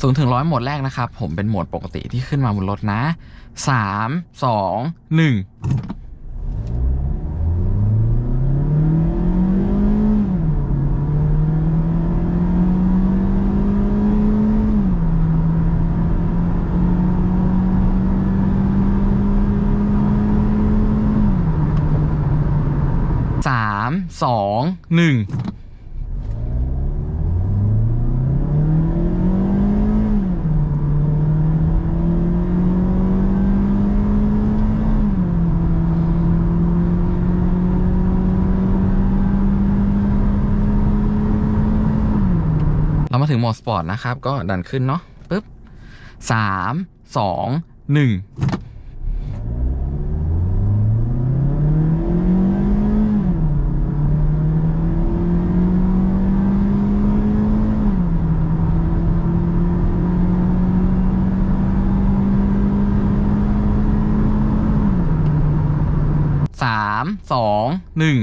ศูนย์ถึงร้อยโหมดแรกนะครับ ผมเป็นโหมดปกติที่ขึ้นมาบนรถนะสามสองหนึ่งสามสองหนึ่ง มาถึงโหมดสปอร์ตนะครับ ก็ดันขึ้นเนาะปึ๊บสามสองหนึ่งสามสองหนึ่ง